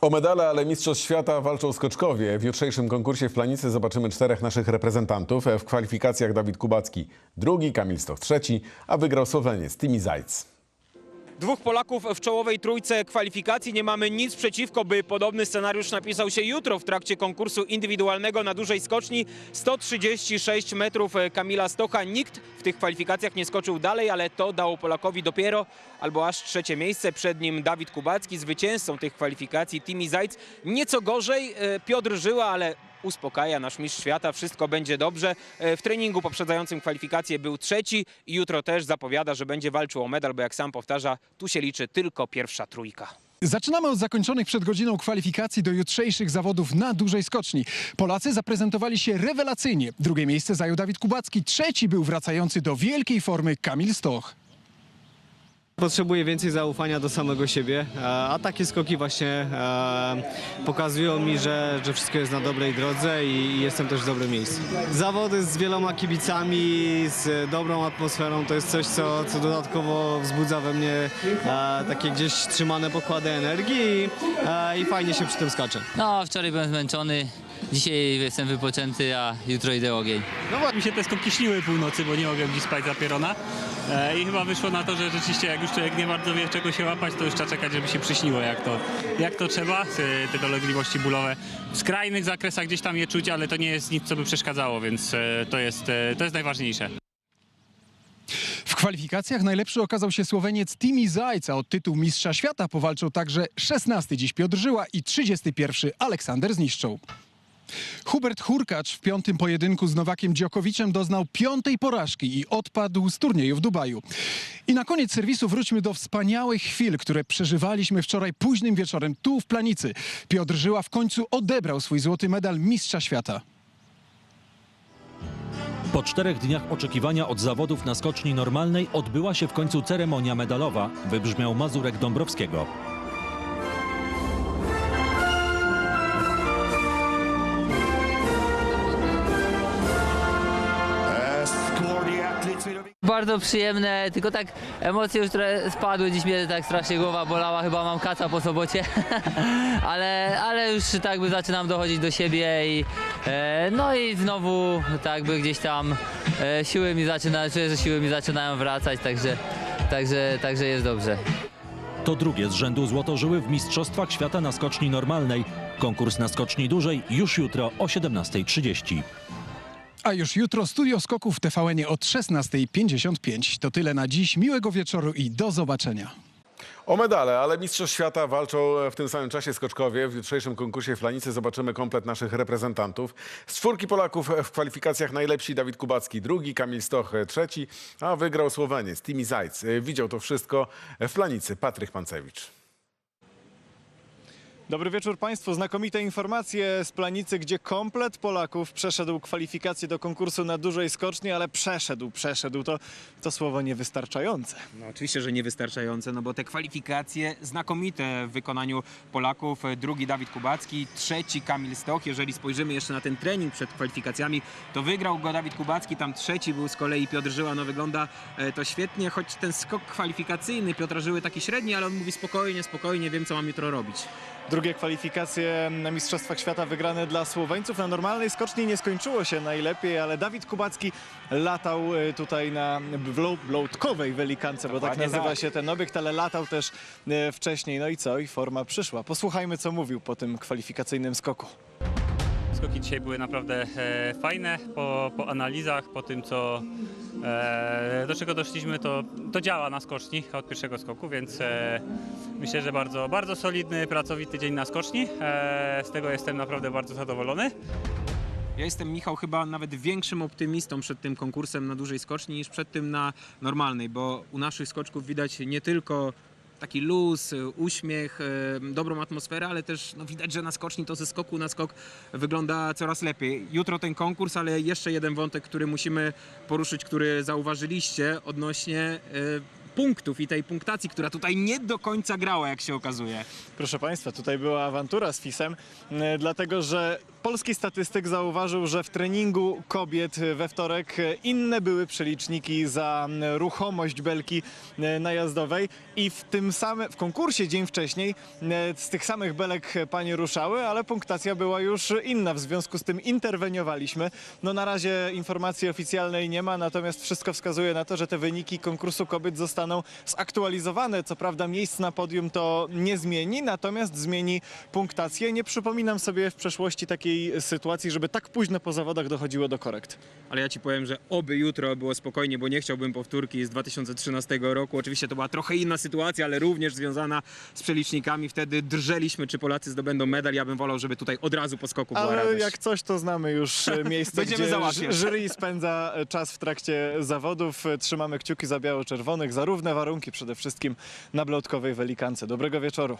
O medale, ale Mistrzostw Świata walczą skoczkowie. W jutrzejszym konkursie w Planicy zobaczymy czterech naszych reprezentantów. W kwalifikacjach Dawid Kubacki drugi, Kamil Stoch trzeci, a wygrał Słoweniec Timi Zajc. Dwóch Polaków w czołowej trójce kwalifikacji. Nie mamy nic przeciwko, by podobny scenariusz napisał się jutro w trakcie konkursu indywidualnego na dużej skoczni. 136 metrów e, Kamila Stocha. Nikt w tych kwalifikacjach nie skoczył dalej, ale to dało Polakowi dopiero albo aż trzecie miejsce. Przed nim Dawid Kubacki, zwycięzcą tych kwalifikacji. Timi Zajc nieco gorzej. e, Piotr Żyła, ale uspokaja nasz mistrz świata, wszystko będzie dobrze. E, W treningu poprzedzającym kwalifikacje był trzeci i jutro też zapowiada, że będzie walczył o medal, bo jak sam powtarza, tu się liczy tylko pierwsza trójka. Zaczynamy od zakończonych przed godziną kwalifikacji do jutrzejszych zawodów na dużej skoczni. Polacy zaprezentowali się rewelacyjnie. Drugie miejsce zajął Dawid Kubacki, trzeci był wracający do wielkiej formy Kamil Stoch. Potrzebuję więcej zaufania do samego siebie, a takie skoki właśnie pokazują mi, że, że wszystko jest na dobrej drodze i jestem też w dobrym miejscu. Zawody z wieloma kibicami, z dobrą atmosferą to jest coś, co, co dodatkowo wzbudza we mnie takie gdzieś trzymane pokłady energii i fajnie się przy tym skacze. No, wczoraj byłem zmęczony, dzisiaj jestem wypoczęty, a jutro idę ogień. No bo mi się te skoki śniły północy, bo nie mogłem dziś spać za pierona. E, I chyba wyszło na to, że rzeczywiście jak już człowiek nie bardzo wie czego się łapać, to już trzeba czekać, żeby się przyśniło jak to, jak to trzeba. E, Te dolegliwości bólowe w skrajnych zakresach gdzieś tam je czuć, ale to nie jest nic, co by przeszkadzało, więc e, to jest, e, to jest najważniejsze. W kwalifikacjach najlepszy okazał się Słoweniec Timi Zajc, a o tytuł Mistrza Świata powalczą także 16 dziś Piotr Żyła i 31 Aleksander Zniszczą. Hubert Hurkacz w piątym pojedynku z Nowakiem Dziokowiczem doznał piątej porażki i odpadł z turnieju w Dubaju. I na koniec serwisu wróćmy do wspaniałych chwil, które przeżywaliśmy wczoraj późnym wieczorem tu w Planicy. Piotr Żyła w końcu odebrał swój złoty medal Mistrza Świata. Po czterech dniach oczekiwania od zawodów na skoczni normalnej odbyła się w końcu ceremonia medalowa. Wybrzmiał Mazurek Dąbrowskiego. Bardzo przyjemne, tylko tak emocje już trochę spadły, dziś mnie tak strasznie głowa bolała, chyba mam kaca po sobocie, ale, ale już tak by zaczynam dochodzić do siebie i e, no i znowu tak by gdzieś tam e, siły mi zaczynają, czuję, że siły mi zaczynają wracać, także, także, także jest dobrze. To drugie z rzędu złoto żyły w Mistrzostwach Świata na skoczni normalnej. Konkurs na skoczni dużej już jutro o 17.30. A już jutro studio skoków tvn od 16.55. To tyle na dziś. Miłego wieczoru i do zobaczenia. O medale, ale Mistrzostw Świata walczą w tym samym czasie skoczkowie. W jutrzejszym konkursie w Planicy zobaczymy komplet naszych reprezentantów. Z czwórki Polaków w kwalifikacjach najlepsi Dawid Kubacki drugi, Kamil Stoch trzeci, a wygrał Słoweniec Timi Zajc. Widział to wszystko w Planicy Patryk Pancewicz. Dobry wieczór Państwu. Znakomite informacje z Planicy, gdzie komplet Polaków przeszedł kwalifikacje do konkursu na dużej skoczni, ale przeszedł, przeszedł. To, to słowo niewystarczające. No oczywiście, że niewystarczające, no bo te kwalifikacje znakomite w wykonaniu Polaków. Drugi Dawid Kubacki, trzeci Kamil Stoch. Jeżeli spojrzymy jeszcze na ten trening przed kwalifikacjami, to wygrał go Dawid Kubacki, tam trzeci był z kolei Piotr Żyła. No wygląda e, to świetnie, choć ten skok kwalifikacyjny Piotra Żyły taki średni, ale on mówi spokojnie, spokojnie, wiem co mam jutro robić. Drugie kwalifikacje na Mistrzostwach Świata wygrane dla Słoweńców. Na normalnej skoczni nie skończyło się najlepiej, ale Dawid Kubacki latał e, tutaj na w loutkowej welikance, bo tak nazywa tak. się ten obiekt, ale latał też e, wcześniej. No i co? I forma przyszła. Posłuchajmy, co mówił po tym kwalifikacyjnym skoku. Skoki dzisiaj były naprawdę e, fajne. Po, po analizach, po tym co e, do czego doszliśmy, to, to działa na skoczni od pierwszego skoku, więc e, myślę, że bardzo, bardzo solidny, pracowity dzień na skoczni. E, z tego jestem naprawdę bardzo zadowolony. Ja jestem, Michał, chyba nawet większym optymistą przed tym konkursem na dużej skoczni niż przed tym na normalnej, bo u naszych skoczków widać nie tylko taki luz, y, uśmiech, y, dobrą atmosferę, ale też no, widać, że na skoczni to ze skoku na skok wygląda coraz lepiej. Jutro ten konkurs, ale jeszcze jeden wątek, który musimy poruszyć, który zauważyliście odnośnie y, punktów i tej punktacji, która tutaj nie do końca grała, jak się okazuje. Proszę Państwa, tutaj była awantura z FIS-em, e, dlatego że polski statystyk zauważył, że w treningu kobiet we wtorek inne były przeliczniki za ruchomość belki najazdowej i w tym samym, w konkursie dzień wcześniej e, z tych samych belek panie ruszały, ale punktacja była już inna, w związku z tym interweniowaliśmy. No na razie informacji oficjalnej nie ma, natomiast wszystko wskazuje na to, że te wyniki konkursu kobiet zostaną zaktualizowane. Co prawda miejsc na podium to nie zmieni, natomiast zmieni punktację. Nie przypominam sobie w przeszłości takiej sytuacji, żeby tak późno po zawodach dochodziło do korekt. Ale ja ci powiem, że oby jutro było spokojnie, bo nie chciałbym powtórki z 2013 roku. Oczywiście to była trochę inna sytuacja, ale również związana z przelicznikami. Wtedy drżeliśmy, czy Polacy zdobędą medal. Ja bym wolał, żeby tutaj od razu po skoku była Ale radość. jak coś, to znamy już e, miejsce, Będziemy gdzie załatwiać. jury spędza e, czas w trakcie zawodów. E, Trzymamy kciuki za biało-czerwonych, za równe warunki przede wszystkim na blotkowej welikance. Dobrego wieczoru.